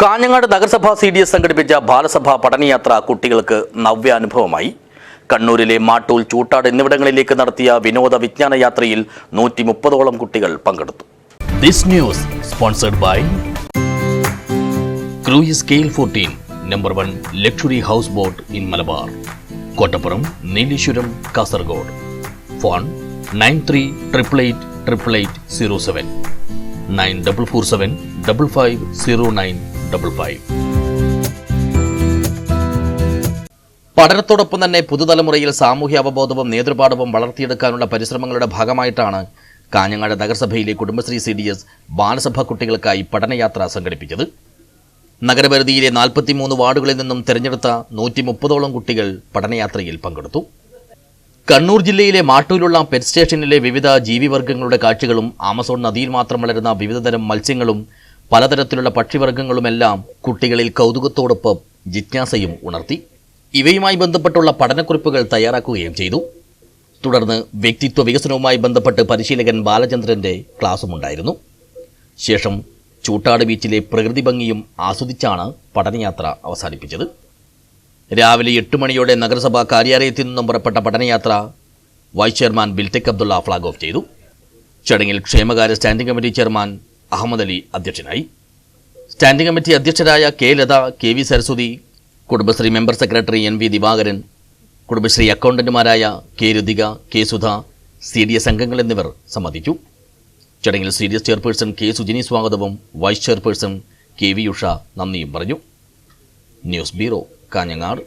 കാഞ്ഞങ്ങാട് നഗരസഭ C D S സംഘടിപ്പിച്ച ബാലസഭ പഠനയാത്ര കുട്ടികൾക്ക് നവ്യാനുഭവമായി. കണ്ണൂരിലെ മാട്ടൂൽ ചൂട്ടാട് എന്നിവിടങ്ങളിലേക്ക് നടത്തിയ വിനോദ വിജ്ഞാന യാത്രയിൽ നൂറ്റി മുപ്പതോളം കുട്ടികൾ പങ്കെടുത്തു. This news sponsored by cruise scale fourteen number one luxury house boat in Malabar Kottappuram Nileshwaram Kasaragod. Phone nine three triple eight triple eight zero seven nine double four seven double five zero nine double five പഠനത്തോടൊപ്പം തന്നെ പുതുതലമുറയിൽ സാമൂഹ്യ അവബോധവും നേതൃപാഠവും വളർത്തിയെടുക്കാനുള്ള പരിശ്രമങ്ങളുടെ ഭാഗമായിട്ടാണ് കാഞ്ഞങ്ങാട് നഗരസഭയിലെ Kudumbashree C D S Balasabha കുട്ടികൾക്കായി പഠനയാത്ര സംഘടിപ്പിച്ചത്. നഗരപരിധിയിലെ നാൽപ്പത്തിമൂന്ന് വാർഡുകളിൽ നിന്നും തിരഞ്ഞെടുത്ത നൂറ്റി മുപ്പതോളം കുട്ടികൾ പഠനയാത്രയിൽ പങ്കെടുത്തു. കണ്ണൂർ ജില്ലയിലെ മാട്ടൂലുള്ള പെറ്റ് സ്റ്റേഷനിലെ വിവിധ ജീവിവർഗങ്ങളുടെ കാഴ്ചകളും ആമസോൺ നദിയിൽ മാത്രം വളരുന്ന വിവിധതരം മത്സ്യങ്ങളും പലതരത്തിലുള്ള പക്ഷിവർഗങ്ങളുമെല്ലാം കുട്ടികളിൽ കൗതുകത്തോടൊപ്പം ജിജ്ഞാസയും ഉണർത്തി. ഇവയുമായി ബന്ധപ്പെട്ടുള്ള പഠനക്കുറിപ്പുകൾ തയ്യാറാക്കുകയും ചെയ്തു. തുടർന്ന് വ്യക്തിത്വ വികസനവുമായി ബന്ധപ്പെട്ട് പരിശീലകൻ ബാലചന്ദ്രന്റെ ക്ലാസ്സുമുണ്ടായിരുന്നു ശേഷം ചൂട്ടാട് ബീച്ചിലെ പ്രകൃതി ഭംഗിയും ആസ്വദിച്ചാണ് പഠനയാത്ര അവസാനിപ്പിച്ചത്. രാവിലെ എട്ട് മണിയോടെ നഗരസഭാ കാര്യാലയത്തിൽ നിന്നും പുറപ്പെട്ട പഠനയാത്ര vice chairman Biltech Abdulla flag off ചെയ്തു. ചടങ്ങിൽ ക്ഷേമകാര്യ standing committee chairman Ahammed Ali അധ്യക്ഷനായി. Standing committee അധ്യക്ഷരായ K Latha K V Saraswathi Kudumbashree member secretary N V Divakaran Kudumbashree അക്കൗണ്ടന്റുമാരായ K Ruthika K Sudha C D S അംഗങ്ങൾ എന്നിവർ സംബന്ധിച്ചു. ചടങ്ങിൽ C D S chairperson K Sujini സ്വാഗതവും vice chairperson K V Usha നന്ദിയും പറഞ്ഞു. News bureau Kanhangad.